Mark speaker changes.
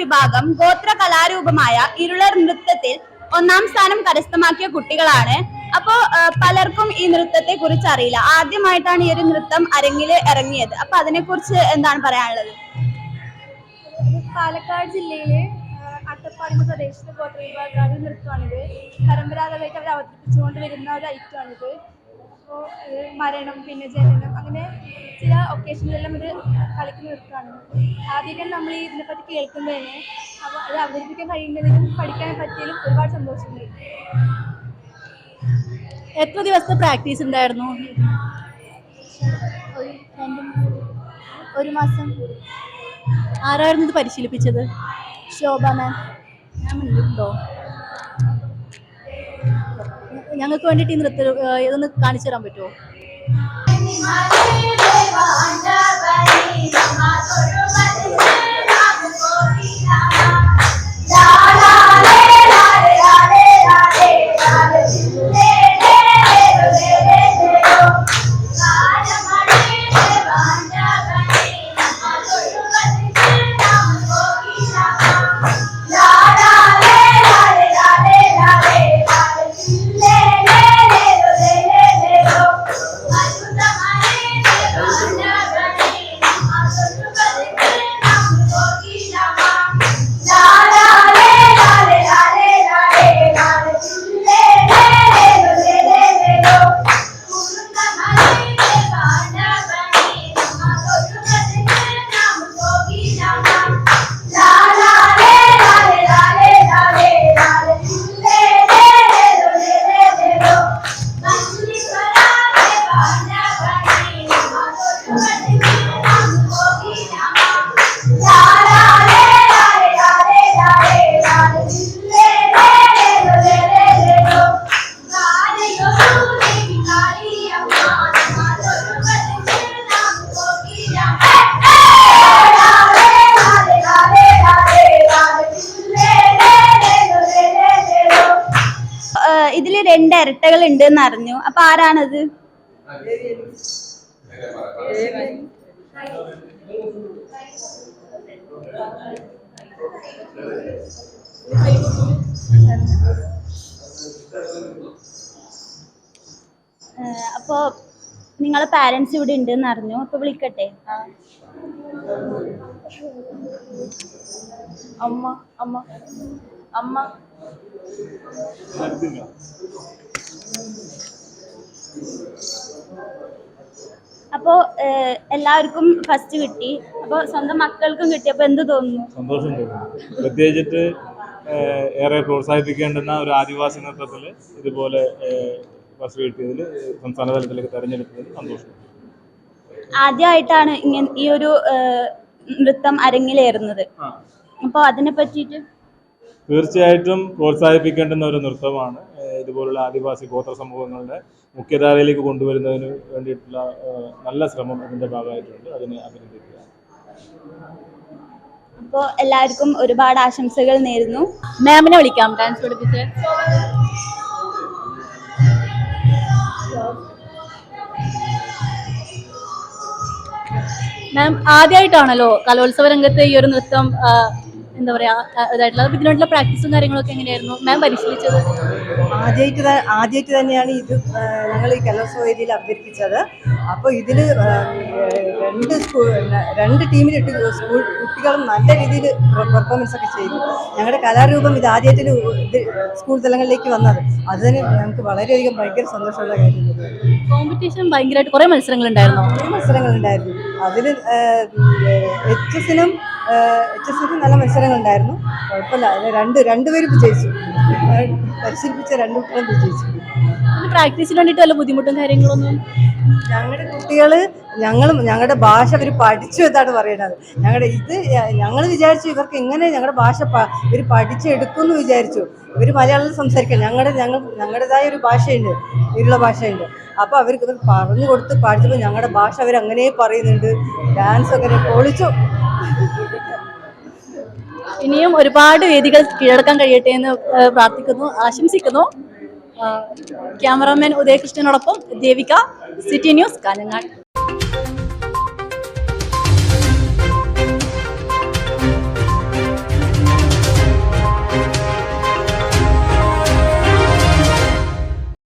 Speaker 1: വിഭാഗം ഗോത്ര കലാരൂപമായ ഇരുളർ നൃത്തത്തിൽ ഒന്നാം സ്ഥാനം കരസ്ഥമാക്കിയ കുട്ടികളാണ്. അപ്പോ പലർക്കും ഈ നൃത്തത്തെ കുറിച്ച് അറിയില്ല. ആദ്യമായിട്ടാണ് ഈ ഒരു നൃത്തം അരങ്ങിൽ ഇറങ്ങിയത്. അപ്പൊ അതിനെ കുറിച്ച് എന്താണ് പറയാനുള്ളത്?
Speaker 2: പാലക്കാട് ജില്ലയിലെ അട്ടപ്പാടി പ്രദേശത്തെ ഗോത്ര വിഭാഗക്കാരുടെ നൃത്തമാണിത്. പരമ്പരാഗതമായിട്ട് അവർ അവതരിപ്പിച്ചുകൊണ്ട് വരുന്ന ഒരു ഐറ്റമാണിത്. അപ്പോൾ മരണം പിന്നെ ജനനം അങ്ങനെ ചില ഒക്കേഷനിലെല്ലാം ഇത് കളിക്കുന്ന നൃത്തമാണ് ആദ്യമൊക്കെ നമ്മൾ ഈ ഇതിനെപ്പറ്റി കേൾക്കുമ്പോൾ തന്നെ അപ്പോൾ അത് അവതരിപ്പിക്കാൻ കഴിയുന്നതിലും പഠിക്കാൻ പറ്റിയതിലും ഒരുപാട് സന്തോഷമുണ്ട്.
Speaker 3: എത്ര ദിവസത്തെ പ്രാക്ടീസ് ഉണ്ടായിരുന്നു?
Speaker 2: ഒരു മാസം.
Speaker 3: ആരായിരുന്നു ഇത് പരിശീലിപ്പിച്ചത്?
Speaker 2: ശോഭ മാം.
Speaker 3: ഞാൻ മുന്നിലുണ്ടോ ഞങ്ങൾക്ക് വേണ്ടിയിട്ട് ഈ നൃത്തം ഇതൊന്ന് കാണിച്ചു തരാൻ പറ്റുമോ?
Speaker 1: രണ്ട് ഇരട്ടകൾ ഉണ്ട് എന്ന് അറിഞ്ഞു. അപ്പൊ ആരാണത്? അപ്പോ നിങ്ങളെ പാരന്റ്സ് ഇവിടെ ഉണ്ട് എന്ന് അറിഞ്ഞു. അപ്പൊ വിളിക്കട്ടെ.
Speaker 3: അമ്മ അമ്മ. അമ്മ.
Speaker 1: അപ്പോ എല്ലാവർക്കും ഫസ്റ്റ് കിട്ടി. അപ്പൊ സ്വന്തം മക്കൾക്കും കിട്ടിയപ്പോ എന്ത് തോന്നുന്നു?
Speaker 4: സന്തോഷം തോന്നുന്നു. പ്രത്യേകിച്ചിട്ട് ഏറെ പ്രോത്സാഹിപ്പിക്കേണ്ടുന്ന ഒരു ആദിവാസി നൃത്തത്തിൽ ഇതുപോലെ ഫസ്റ്റ് കിട്ടിയതിൽ സംസ്ഥാന തലത്തിലേക്ക് തെരഞ്ഞെടുത്തതിൽ സന്തോഷം.
Speaker 1: ആദ്യമായിട്ടാണ് ഇങ്ങനെ ഈ ഒരു നൃത്തം അരങ്ങിലേറുന്നത്. അപ്പൊ അതിനെ പറ്റിയിട്ട്
Speaker 4: തീർച്ചയായിട്ടും പ്രോത്സാഹിപ്പിക്കേണ്ടുന്ന ഒരു നൃത്തമാണ്. ഇതുപോലുള്ള ആദിവാസി ഗോത്ര സമൂഹങ്ങളുടെ മുഖ്യധാരയിലേക്ക് കൊണ്ടുവരുന്നതിന് വേണ്ടിയിട്ടുള്ള നല്ല ശ്രമം അതിന്റെ ഭാഗമായിട്ടുണ്ട്. അതിനെ അഭിനന്ദിക്കുക.
Speaker 1: അപ്പോ എല്ലാവർക്കും ഒരുപാട് ആശംസകൾ നേരുന്നു.
Speaker 3: മാമിനെ വിളിക്കാം. ഡാൻസ് പഠിപ്പിച്ച്. മാം ആദ്യമായിട്ടാണല്ലോ കലോത്സവ രംഗത്ത് ഈ ഒരു നൃത്തം എന്താ പറയാ അതായിട്ടുള്ള ഇതിനോടുള്ള പ്രാക്ടീസും കാര്യങ്ങളൊക്കെ എങ്ങനെയായിരുന്നു? മാം പരിശീലിച്ചത്?
Speaker 5: ആദ്യമായിട്ട് ആദ്യമായിട്ട് തന്നെയാണ് ഇത് ഞങ്ങൾ ഈ കലോത്സവ വേദിയിൽ അവതരിപ്പിച്ചത്. അപ്പോൾ ഇതിൽ രണ്ട് സ്കൂൾ രണ്ട് ടീമിലിട്ട് സ്കൂൾ കുട്ടികളും നല്ല രീതിയിൽ പെർഫോമൻസ് ഒക്കെ ചെയ്തു. ഞങ്ങളുടെ കലാരൂപം ഇത് ആദ്യമായിട്ട് ഇത് സ്കൂൾ തലങ്ങളിലേക്ക് വന്നത്. അത് തന്നെ ഞങ്ങൾക്ക് വളരെയധികം ഭയങ്കര സന്തോഷമുള്ള കാര്യമാണ്.
Speaker 3: കോമ്പറ്റീഷൻ ഭയങ്കരമായിട്ട് കുറേ മത്സരങ്ങളുണ്ടായിരുന്നു?
Speaker 5: കുറേ മത്സരങ്ങളുണ്ടായിരുന്നു. അതിൽ എച്ച് എസിനും എച്ച് എസിനും നല്ല മത്സരങ്ങളുണ്ടായിരുന്നു. കുഴപ്പമില്ല. അതിൽ രണ്ട് രണ്ടുപേരും വിജയിച്ചു പരിശീലിപ്പിച്ച രണ്ടു കുട്ടികളും വിജയിച്ചു
Speaker 3: പ്രാക്ടീസിന് വേണ്ടിയിട്ട് വല്ല ബുദ്ധിമുട്ടും കാര്യങ്ങളൊന്നും?
Speaker 5: ഞങ്ങളുടെ കുട്ടികൾ ഞങ്ങളും ഞങ്ങളുടെ ഭാഷ അവർ പഠിച്ചു എന്നാണ് പറയുന്നത് ഞങ്ങളുടെ ഇത് ഞങ്ങൾ വിചാരിച്ചു ഇവർക്ക് എങ്ങനെ ഞങ്ങളുടെ ഭാഷ ഇവർ പഠിച്ചെടുക്കും എന്ന് വിചാരിച്ചു. ഇവർ മലയാളത്തിൽ സംസാരിക്കണം ഞങ്ങളുടെ ഞങ്ങൾ ഞങ്ങളുടേതായ ഒരു ഭാഷയുണ്ട്. ഇരുള ഭാഷയുണ്ട്. അപ്പോൾ അവർക്ക് ഇവർ പറഞ്ഞു കൊടുത്ത് പഠിച്ചപ്പോൾ ഞങ്ങളുടെ ഭാഷ അവർ അങ്ങനെ പറയുന്നുണ്ട്. ഡാൻസ് അങ്ങനെ പൊളിച്ചു.
Speaker 3: ഇനിയും ഒരുപാട് വേദികൾ കീഴടക്കാൻ കഴിയട്ടെ എന്ന് പ്രാർത്ഥിക്കുന്നു ആശംസിക്കുന്നു. ക്യാമറാമാൻ ഉദയകൃഷ്ണനോടൊപ്പം ദേവിക സിറ്റി ന്യൂസ് കാഞ്ഞങ്ങാട്.